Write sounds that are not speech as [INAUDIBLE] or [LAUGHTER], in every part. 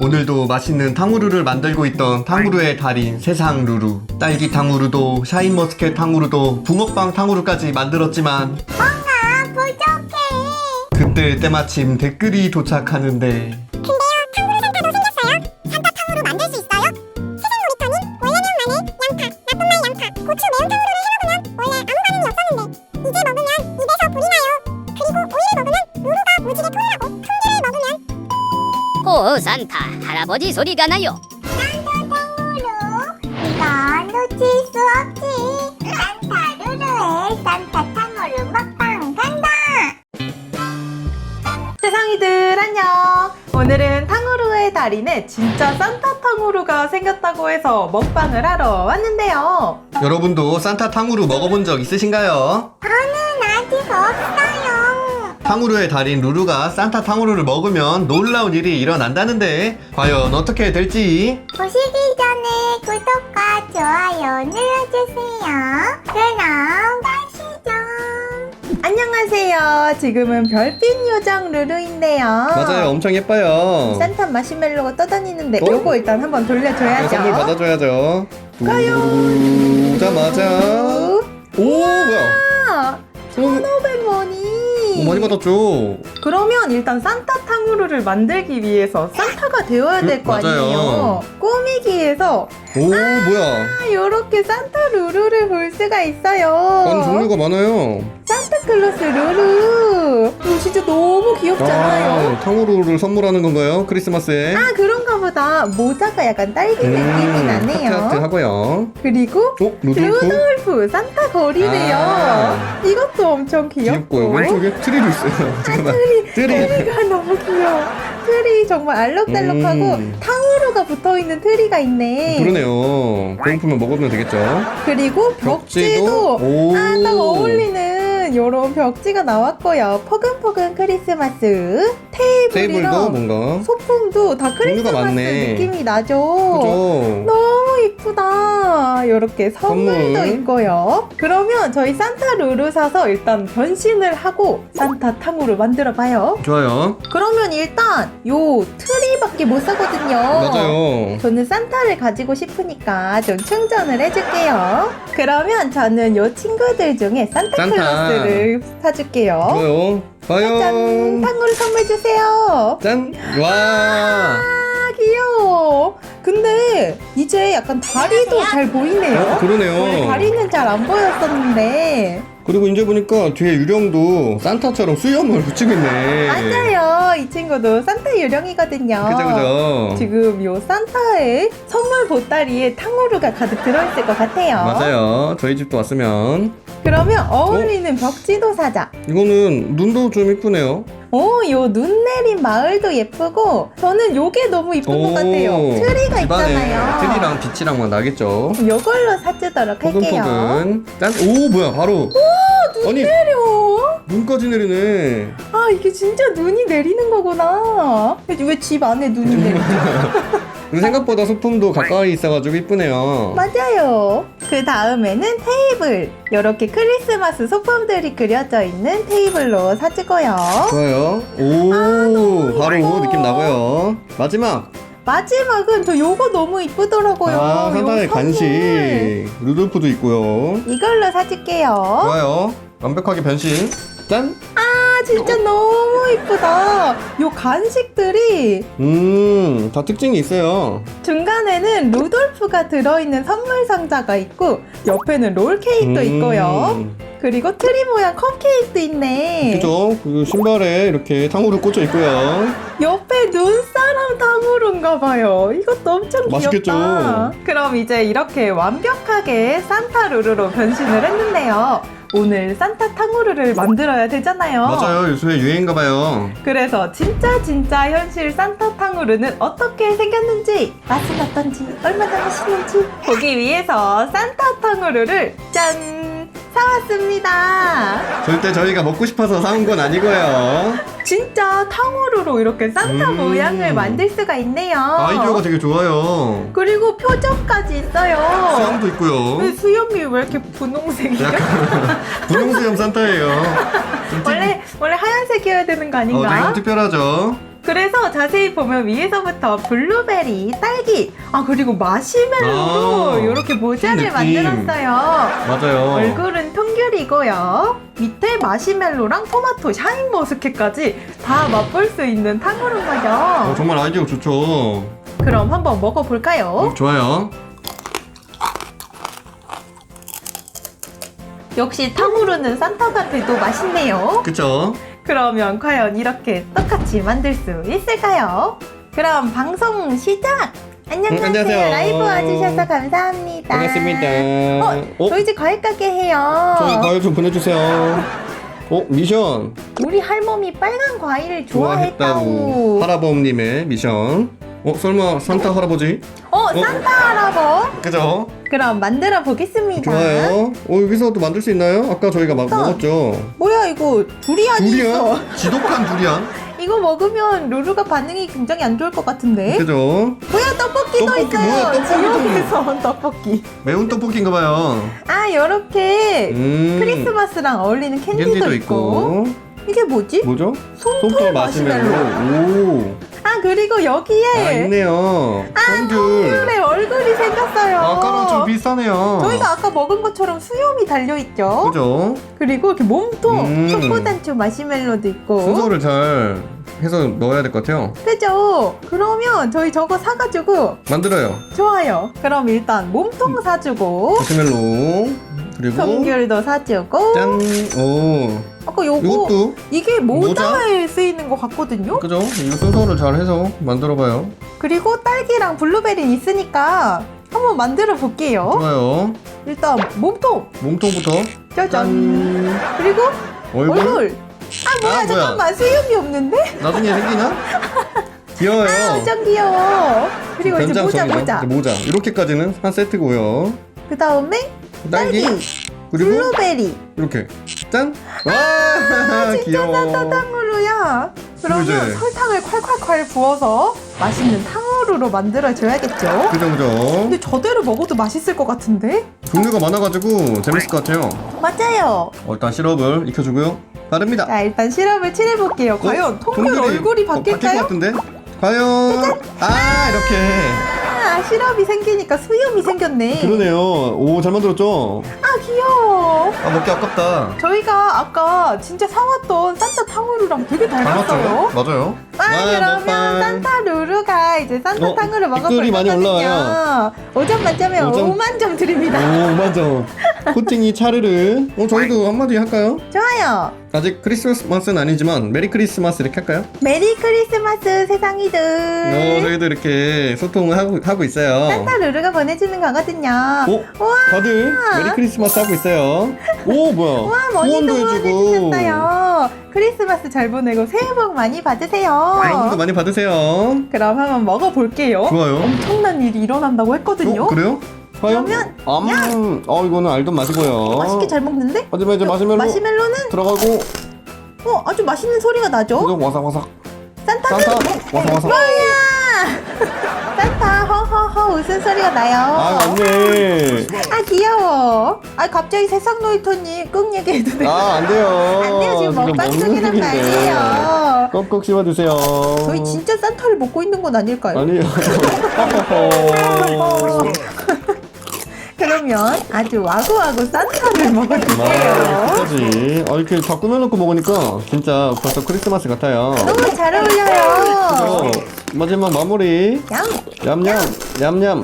오늘도 맛있는 탕후루를 만들고 있던 탕후루의 달인 세상 루루 딸기 탕후루도 샤인머스켓 탕후루도 붕어빵 탕후루까지 만들었지만 뭔가 부족해. 그때 때마침 댓글이 도착하는데 오 산타 할아버지 소리가 나요 산타 탕후루 이건 놓칠 수 없지. 산타 루루의 산타 탕후루 먹방 간다. 세상이들 안녕 오늘은 탕후루의 달인에 진짜 산타 탕후루가 생겼다고 해서 먹방을 하러 왔는데요 여러분도 산타 탕후루 먹어본 적 있으신가요? 저는 아직 없어요. 탕후루의 달인 루루가 산타 탕후루를 먹으면 놀라운 일이 일어난다는데 과연 어떻게 될지? 보시기 전에 구독과 좋아요 눌러주세요. 그럼 가시죠. 안녕하세요. 지금은 별빛 요정 루루인데요. 맞아요. 엄청 예뻐요. 산타 마시멜로가 떠다니는데 어? 요거 일단 한번 돌려줘야죠. 선물 받아줘야죠. 가요. 오자마자 오 뭐야? 아, 1500원이 오, 많이 받았죠 그러면 일단 산타 탕후루를 만들기 위해서 산타가 되어야 될거 음, 맞아요. 아니에요 꾸미기 위해서 오 뭐야 이렇게 산타 루루를 볼 수가 있어요. 많은 종류가 많아요 산타클로스 루루. 이거 진짜 너무 귀엽잖아요. 아, 탕후루를 선물하는 건가요? 크리스마스에 아 그 런가 보다. 모자가 약간 딸기 느낌이 음, 하트 하트 나네요. 하고요 그리고 어? 루돌프? 루돌프 산타 거리네요. 아. 이것도 엄청 귀엽고. 귀엽고요 왼쪽에 트리도 있어요 잠깐만 트리 트리가 너무 귀여워. 트리 정말 알록달록하고 음. 탕후루가 붙어 있는 트리가 있네. 그러네요 배고프면 먹으면 되겠죠 그리고 벽지도 오. 아, 딱 어울리는 이런 벽지가 나왔고요. 포근포근 크리스마스 테이블도 테이블이랑 뭔가 소품도 다 종류가 크리스마스 많네. 느낌이 나죠. 그죠 너무 이쁘다. 이렇게 선물도 선물. 있고요. 그러면 저희 산타 루루 사서 일단 변신을 하고 산타 탕후루 만들어 봐요. 좋아요 그러면 일단 요 트리밖에 못 사거든요. 맞아요 저는 산타를 가지고 싶으니까 좀 충전을 해줄게요. 그러면 저는 요 친구들 중에 산타클로스를 사줄게요. 좋아요 짠! 과연 탕후루 선물 주세요. 짠 와 아, 귀여워. 근데 이제 약간 다리도 잘 보이네요. 어, 그러네요 다리는 잘 안 보였었는데. 그리고 이제 보니까 뒤에 유령도 산타처럼 수염을 붙이고 있네 맞아요. 이 친구도 산타 유령이거든요. 그죠 그죠 지금 요 산타의 선물 보따리에 탕후루가 가득 들어있을 것 같아요. 맞아요 저희 집도 왔으면 그러면 어울리는 벽지도 사자. 이거는 눈도 좀 이쁘네요 오, 요 눈 내린 마을도 예쁘고 저는 요게 너무 이쁜 것 같아요. 트리가 있잖아요. 트리랑 빛이랑 막 나겠죠 요걸로 사주도록 할게요. 포근포근 짠 오 뭐야 바로 아니 내려. 눈까지 내리네 아 이게 진짜 눈이 내리는 거구나. 왜 집 안에 눈이 [LAUGHS] 내리죠? 그리고 생각보다 소품도 가까이 있어가지고 이쁘네요 맞아요. 그 다음에는 테이블. 이렇게 크리스마스 소품들이 그려져 있는 테이블로 사주고요. 좋아요 오 바로 이뻐. 느낌 나고요 마지막 마지막은 저 요거 너무 이쁘더라고요. 아 산타의. 간식 루돌프도 있고요 이걸로 사줄게요. 좋아요 완벽하게 변신 짠 아 진짜 너무 이쁘다. 요 간식들이 음, 다 특징이 있어요. 중간에는 루돌프가 들어있는 선물 상자가 있고 옆에는 롤 케이크도 음, 있고요. 그리고 트리 모양 컵케이크도 있네. 그죠? 그 신발에 이렇게 탕후루 꽂혀 있고요. 옆에 눈사람 탕후루인가 봐요. 이것도 엄청 맛있겠죠? 귀엽다. 그럼 이제 이렇게 완벽하게 산타 루루로 변신을 했는데요. 오늘 산타 탕후루를 만들어야 되잖아요. 맞아요. 요새 유행인가 봐요. 그래서 진짜 진짜 현실 산타 탕후루는 어떻게 생겼는지 맛은 어떤지 얼마나 맛있는지 보기 위해서 산타 탕후루를 짠 사왔습니다. 절대 저희가 먹고 싶어서 사온 건 아니고요. 진짜 탕후루로 이렇게 산타 음. 모양을 만들 수가 있네요. 아이디어가 되게 좋아요. 그리고 표정까지 있어요. 수염도 있고요. 왜 수염이 왜 이렇게 분홍색이야? 약간 [LAUGHS] 분홍 수염 산타예요. 좀 특- 원래 원래 하얀색이어야 되는 거 어, 아닌가? 되게 특별하죠. 그래서 자세히 보면 위에서부터 블루베리, 딸기, 아 그리고 마시멜로로 아, 이렇게 모자를 느낌. 만들었어요. 맞아요. 얼굴은 통귤이고요. 밑에 마시멜로랑 토마토, 샤인머스켓까지 다 맛볼 수 있는 어, 탕후루인가요? 정말 아이디어 좋죠. 그럼 한번 먹어볼까요? 어, 좋아요. 역시 탕후루는 산타가 돼도 맛있네요. 그쵸? 그러면 과연 이렇게 똑같이 만들 수 있을까요? 그럼 방송 시작! 안녕하세요. 음, 안녕하세요. 라이브 와주셔서 감사합니다. 반갑습니다. 어, 어? 저희 집 과일 가게 해요. 저희 과일 좀 보내주세요. 어, 미션. 우리 할머니 빨간 과일을 좋아했다고. 좋아했다고. 할아버님의 미션. 어, 설마 산타 할아버지? 어, 산타 할아버. 그죠? 그럼 만들어 보겠습니다. 좋아요. 어, 여기서도 만들 수 있나요? 아까 저희가 막 어. 먹었죠. 뭐야 이거 두리안이 있어. 두리안? [LAUGHS] 지독한 두리안? 이거 먹으면 루루가 반응이 굉장히 안 좋을 것 같은데. 그죠? 뭐야 떡볶이도 떡볶이 있어요. 뭐야, 떡볶이 지옥에서 온 떡볶이. 매운 떡볶이인가 봐요. 아 요렇게 음. 크리스마스랑 어울리는 캔디도, 캔디도 있고. 이게 뭐지? 뭐죠? 솜털. 마시멜로. 오. 아 그리고 여기에 아, 있네요. 탕귤. 탕후루의 얼굴이 생겼어요. 아까랑 좀 비슷하네요. 저희가 아까 먹은 것처럼 수염이 달려 있죠. 그죠? 그리고 이렇게 몸통, 음. 초코단추 마시멜로도 있고. 순서를 잘 해서 넣어야 될 것 같아요. 그죠? 그러면 저희 저거 사가지고 만들어요. 좋아요. 그럼 일단 몸통 사주고 마시멜로. 그리고 성귤도 사주고 짠. 오. 아까 요거 이것도 이게 모자? 모자에 쓰이는 것 같거든요. 그죠? 이거 순서를 잘 해서 만들어 봐요. 그리고 딸기랑 블루베리 있으니까 한번 만들어 볼게요. 좋아요. 일단 몸통 몸통부터 짜잔. 짠. 그리고 얼굴. 얼굴. 아 뭐야 아, 뭐야. 잠깐만 수염이 없는데? 나중에 생기나? [LAUGHS] 귀여워요. 아 엄청 귀여워. 그리고 이제 모자 변장성이죠. 모자. 이제 모자. 이렇게까지는 한 세트고요. 그 다음에 딸기. 그리고 블루베리. 이렇게. 짠. 와, 귀여워. 탕후루야. 그러면 이제- 설탕을 콸콸콸 부어서 맛있는 탕후루로 만들어줘야겠죠. 그죠, 그죠. 근데 저대로 먹어도 맛있을 것 같은데? 종류가 많아가지고 재밌을 것 같아요. 맞아요. 어, 일단 시럽을 익혀주고요. 바릅니다. 자 일단 시럽을 칠해볼게요. 과연 통귤 통귤이 얼굴이 어, 바뀔 것 바뀔까요? 같은데? 과연 아 이렇게 아 시럽이 생기니까 수염이 생겼네. 그러네요. 오 잘 만들었죠? 아 귀여워. 아 먹기 아깝다. 저희가 아까 진짜 사왔던 산타 탕후루랑 되게 닮았어요. 맞아요. 아, 와, 그러면 먹방. 산타 이제 산타 어, 탕후루 댓글이 많이 거거든요. 올라와요. 5점 만점에 오 점. 5만 점 드립니다. 오 맞아. [LAUGHS] 코팅이 차르르. 어 저희도 한마디 할까요? 좋아요. 아직 크리스마스는 아니지만 메리 크리스마스 이렇게 할까요? 메리 크리스마스 세상이들. 어 저희도 이렇게 소통을 하고 하고 있어요. 산타 루루가 보내주는 거거든요. 오 우와. 다들 메리 크리스마스 하고 있어요. 오 뭐야? 와 머니도 후원도 해주고. 보내주셨어요. 크리스마스 잘 보내고 새해 복 많이 받으세요. 후원도 많이 받으세요. 그럼 한번 먹어볼게요. 좋아요. 엄청난 일이 일어난다고 했거든요. 어, 그래요? 과연? 그러면 음, 어 이거는 알던 맛이고요. 맛있게 잘 먹는데? 하지만 이제 마시멜로 마시멜로는 들어가고 어 아주 맛있는 소리가 나죠? 와삭와삭. 산타는 산타 와삭와삭. 뭐야? 산타 허허허 웃음 소리가 나요. 아 맞네. 아 귀여워. 아 갑자기 세상 놀이터님 끙 얘기해도 돼요? 아 안 돼요. 안 돼요 지금 먹방 중이란. 말이에요. 꼭꼭 씹어주세요. 저희 진짜 산타를 먹고 있는 건 아닐까요? 아니요. [LAUGHS] [LAUGHS] 그러면 아주 와구와구 산타를 먹어줄게요. 끝까지. 아 이렇게 다 꾸며놓고 먹으니까 진짜 벌써 크리스마스 같아요. 너무 잘 어울려요. 그죠? 마지막 마무리. 양 얌얌 얌 얌.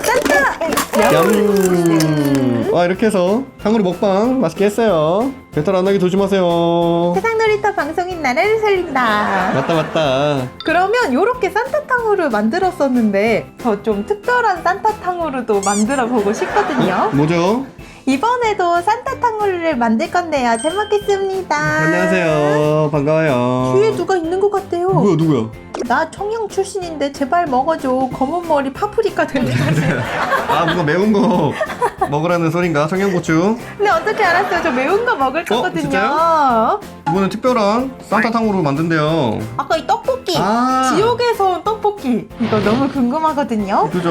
얌. 아 이렇게 해서 탕후루 먹방 맛있게 했어요. 배탈 안 나게 조심하세요. 세상 놀이터 방송인 나라를 살린다. 맞다 맞다. 그러면 요렇게 산타탕후루 만들었었는데 더좀 특별한 산타탕후루도 만들어 보고 싶거든요. 뭐죠? 이번에도 산타탕후루를 만들 건데요. 잘 먹겠습니다. 안녕하세요. 반가워요. 뒤에 누가 있는 것 같아요. 누구야 누구야? 나 청양 출신인데 제발 먹어줘. 검은 머리 파프리카 된다. [LAUGHS] 아 뭔가 매운 거 먹으라는 소린가? 청양고추. 근데 어떻게 알았어요? 저 매운 거 먹을 거거든요. 어, 진짜요? 이번엔 특별한 산타탕으로 만든대요. 아까 이 떡볶이. 아. 지옥에서 온 떡볶이. 이거 너무 궁금하거든요. 그죠?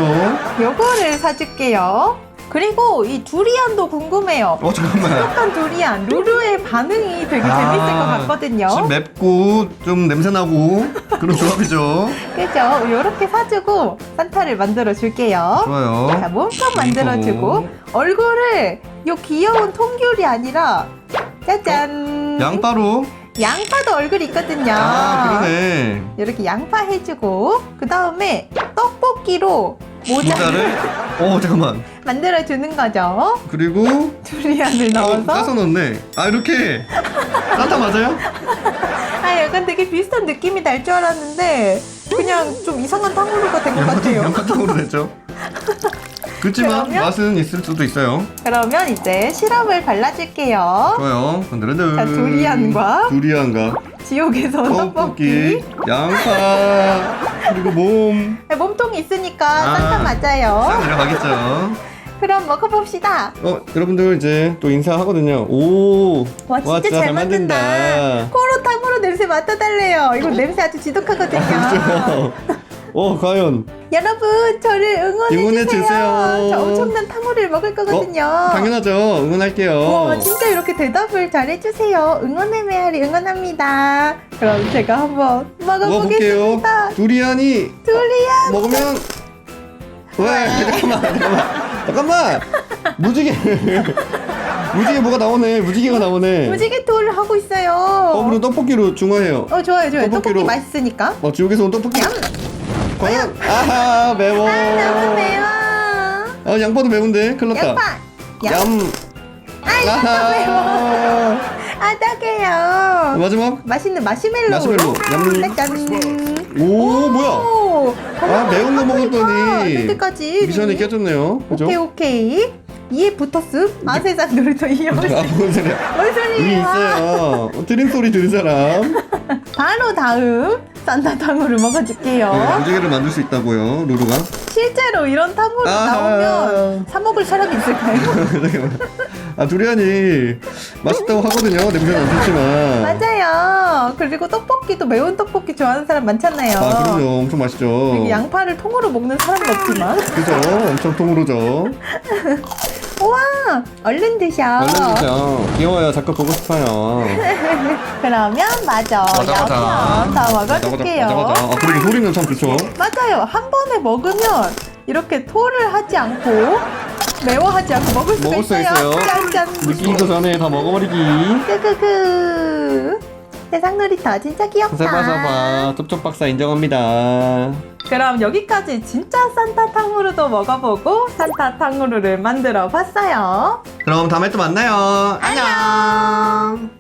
요거를 사줄게요. 그리고 이 두리안도 궁금해요. 어 잠깐만. 똑똑한 두리안 루루의 반응이 되게 재밌을 것 같거든요. 아, 좀 맵고 좀 냄새 나고 그런 조합이죠. [LAUGHS] 그죠? 이렇게 사주고 산타를 만들어 줄게요. 좋아요. 자, 몸통 만들어 주고 얼굴을 요 귀여운 통귤이 아니라 짜잔 양파로. 양파도 얼굴 있거든요. 아 그러네. 이렇게 양파 해주고 그 다음에 떡볶이로 모자를. 어 잠깐만. 만들어 주는 거죠. 그리고 두리안을 어, 넣어서 짜서 넣네. 아 이렇게. 산타 맞아요? 아 약간 되게 비슷한 느낌이 날 줄 알았는데 그냥 좀 이상한 탕후루가 된 것 같아요. 양파탕으로 됐죠. [LAUGHS] 그렇지만 그러면? 맛은 있을 수도 있어요. 그러면 이제 시럽을 발라줄게요. 좋아요. 흔들흔들. 자, 두리안과 두리안과 지옥에서 떡볶이. 떡볶이, 양파, 그리고 몸. 네, 몸통이 있으니까 아. 산타 맞아요. 싹 내려가겠죠. 그럼 먹어봅시다. 어, 여러분들 이제 또 인사하거든요. 오, 와 진짜 잘, 만든다. 코로 탕후루 냄새 맡아달래요. 이거 냄새 아주 지독하거든요. 그렇죠. 어, 과연 여러분 저를 응원해, 응원해 주세요. 주세요. 저 엄청난 탕후루를 먹을 거거든요. 어, 당연하죠. 응원할게요. 와 진짜 이렇게 대답을 잘해 주세요. 응원의 메아리 응원합니다. 그럼 제가 한번 먹어볼게요. 먹어보겠습니다. 두리안이 두리안. 먹으면 왜? [LAUGHS] 잠깐만, 잠깐만, 잠깐만. 무지개, [LAUGHS] 무지개 뭐가 나오네. 무지개가 나오네. 무지개 토를 하고 있어요. 어, 그럼 떡볶이로 중화해요. 어 좋아요 좋아요. 떡볶이 떡볶이로. 맛있으니까. 어, 지옥에서 온 떡볶이. 과연? 아하, 매워. 아 너무 매워. 아, 양파도 매운데. 큰일 났다. 양파. 양. 얌. 아 양파 매워. [LAUGHS] 아떡해요. 마지막. 맛있는 마시멜로우. 마시멜로. 얌. 짠. 오, 뭐야? 오, 아, 매운 거 먹었더니 그때까지 미션이 깨졌네요. 그죠? 오케이 오케이. 이에 붙었음. 아 세상 놀이터 이어. 아, 뭔 소리야. 뭔 여기 소리예요? 있어요. 어, 드림 소리 들은 사람. 바로 다음 산타탕후루 먹어줄게요. 네, 무지개를 만들 수 있다고요, 루루가. 실제로 이런 탕후루 아. 나오면 사 먹을 사람이 있을까요? [LAUGHS] 잠깐만. 아, 두리안이 맛있다고 하거든요. 냄새는 안 좋지만. 맞아요. 그리고 떡볶이도 매운 떡볶이 좋아하는 사람 많잖아요. 아, 그럼요. 엄청 맛있죠. 양파를 통으로 먹는 사람은 없지만. 그죠? 엄청 통으로죠. [LAUGHS] 우와, 얼른 드셔. 얼른 드세요. 귀여워요. 자꾸 보고 싶어요. [LAUGHS] 그러면 맞아. 맞아, 맞아. 다 먹어줄게요. 맞아, 맞아. 아, 그리고 소리는 참 좋죠. 맞아요. 한 번에 먹으면 이렇게 토를 하지 않고 매워하지 않고 먹을 수가 먹을 수 있어요. 있어요. 짠짠. 느끼기도 전에 다 먹어버리기. 크크크. 세상 놀이터 진짜 귀엽다. 세바사바 쩝쩝 박사 인정합니다. 그럼 여기까지 진짜 산타 탕후루도 먹어보고 산타 탕후루를 만들어 봤어요. 그럼 다음에 또 만나요. 안녕.